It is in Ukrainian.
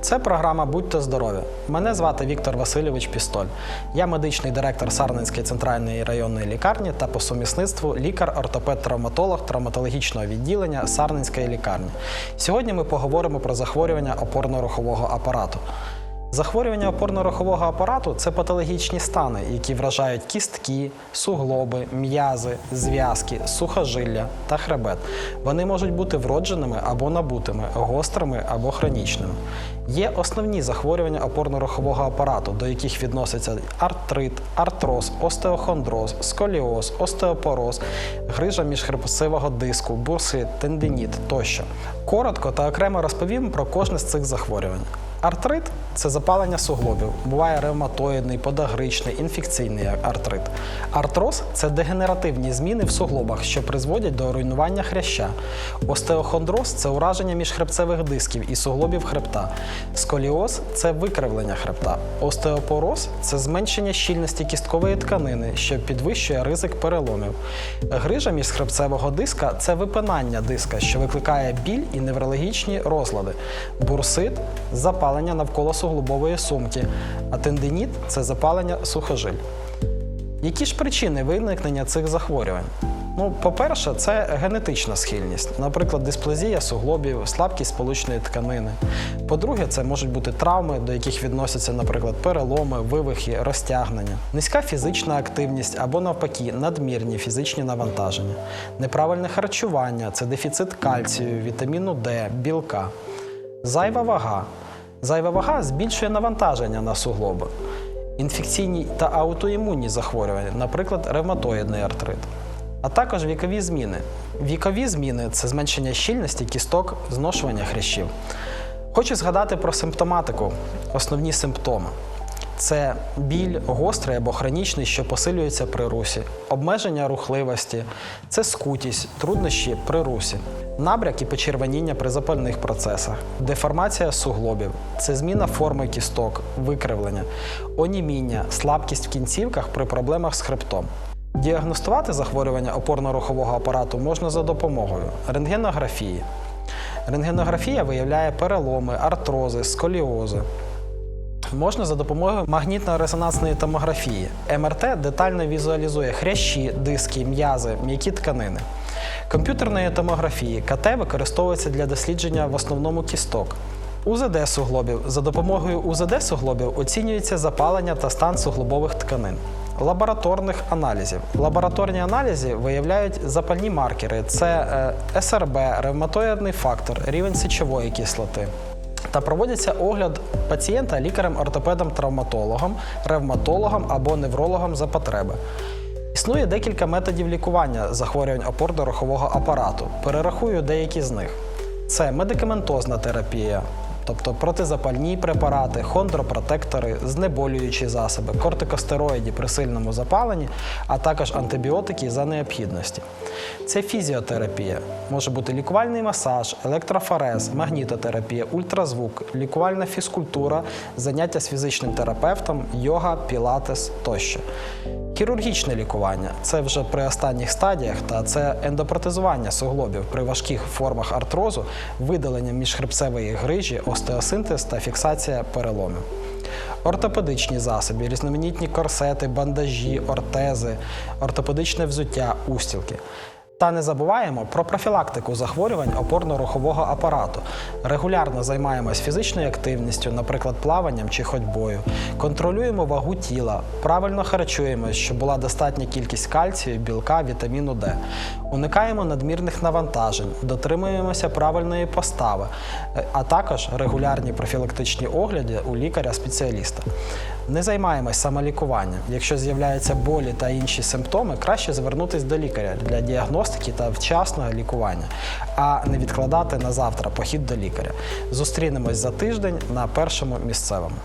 Це програма Будьте здорові. Мене звати Віктор Васильович Пістоль. Я медичний директор Сарненської центральної районної лікарні та по сумісництву лікар-ортопед-травматолог травматологічного відділення Сарненської лікарні. Сьогодні ми поговоримо про захворювання опорно-рухового апарату. Захворювання опорно-рухового апарату це патологічні стани, які вражають кістки, суглоби, м'язи, зв'язки, сухожилля та хребет. Вони можуть бути вродженими або набутими, гострими або хронічними. Є основні захворювання опорно-рухового апарату, до яких відносяться артрит, артроз, остеохондроз, сколіоз, остеопороз, грижа міжхребцевого диску, бурсит, тендиніт тощо. Коротко та окремо розповім про кожне з цих захворювань. Артрит це запалення суглобів. Буває ревматоїдний, подагричний, інфекційний артрит. Артроз це дегенеративні зміни в суглобах, що призводять до руйнування хряща. Остеохондроз це ураження міжхребцевих дисків і суглобів хребта. Сколіоз це викривлення хребта. Остеопороз це зменшення щільності кісткової тканини, що підвищує ризик переломів. Грижа міжхребцевого диска це випинання диска, що викликає біль і неврологічні розлади. Бурсит запалення навколо суглобової сумки, а тендиніт це запалення сухожиль. Які ж причини виникнення цих захворювань? Ну, по-перше, це генетична схильність, наприклад, дисплазія суглобів, слабкість сполучної тканини. По-друге, це можуть бути травми, до яких відносяться, наприклад, переломи, вивихи, розтягнення, низька фізична активність або навпаки надмірні фізичні навантаження, неправильне харчування, це дефіцит кальцію, вітаміну Д, білка, зайва вага. Зайва вага збільшує навантаження на суглоби. Інфекційні та аутоімунні захворювання, наприклад, ревматоїдний артрит. А також вікові зміни. Вікові зміни це зменшення щільності кісток, зношування хрящів. Хочу згадати про симптоматику, основні симптоми. Це біль гострий або хронічний, що посилюється при русі, обмеження рухливості, це скутість, труднощі при русі, набряк і почервоніння при запальних процесах, деформація суглобів, це зміна форми кісток, викривлення, оніміння, слабкість в кінцівках при проблемах з хребтом. Діагностувати захворювання опорно-рухового апарату можна за допомогою рентгенографії. Рентгенографія виявляє переломи, артрози, сколіози. Можна за допомогою магнітно-резонансної томографії. МРТ детально візуалізує хрящі, диски, м'язи, м'які тканини. Комп'ютерної томографії КТ використовується для дослідження в основному кісток. УЗД суглобів. За допомогою УЗД суглобів оцінюється запалення та стан суглобових тканин. Лабораторних аналізів. Лабораторні аналізи виявляють запальні маркери: це е, СРБ, ревматоїдний фактор, рівень сечової кислоти. Та проводиться огляд пацієнта лікарем-ортопедом-травматологом, ревматологом або неврологом за потреби. Існує декілька методів лікування захворювань опорно-рухового апарату. Перерахую деякі з них: це медикаментозна терапія, тобто протизапальні препарати, хондропротектори, знеболюючі засоби, кортикостероїді при сильному запаленні, а також антибіотики за необхідності. Це фізіотерапія, може бути лікувальний масаж, електрофорез, магнітотерапія, ультразвук, лікувальна фізкультура, заняття з фізичним терапевтом, йога, пілатес тощо. Хірургічне лікування це вже при останніх стадіях, та це ендопротезування суглобів при важких формах артрозу, видалення міжхребцевої грижі, остеосинтез та фіксація переломів. Ортопедичні засоби, різноманітні корсети, бандажі, ортези, ортопедичне взуття, устілки. Та не забуваємо про профілактику захворювань опорно-рухового апарату. Регулярно займаємось фізичною активністю, наприклад, плаванням чи ходьбою. Контролюємо вагу тіла, правильно харчуємось, щоб була достатня кількість кальцію, білка, вітаміну Д. Уникаємо надмірних навантажень, дотримуємося правильної постави, е, а також регулярні профілактичні огляди у лікаря-спеціаліста. Не займаємось самолікуванням. Якщо з'являються болі та інші симптоми, краще звернутися до лікаря для діагностики та вчасного лікування, а не відкладати на завтра похід до лікаря. Зустрінемось за тиждень на першому місцевому.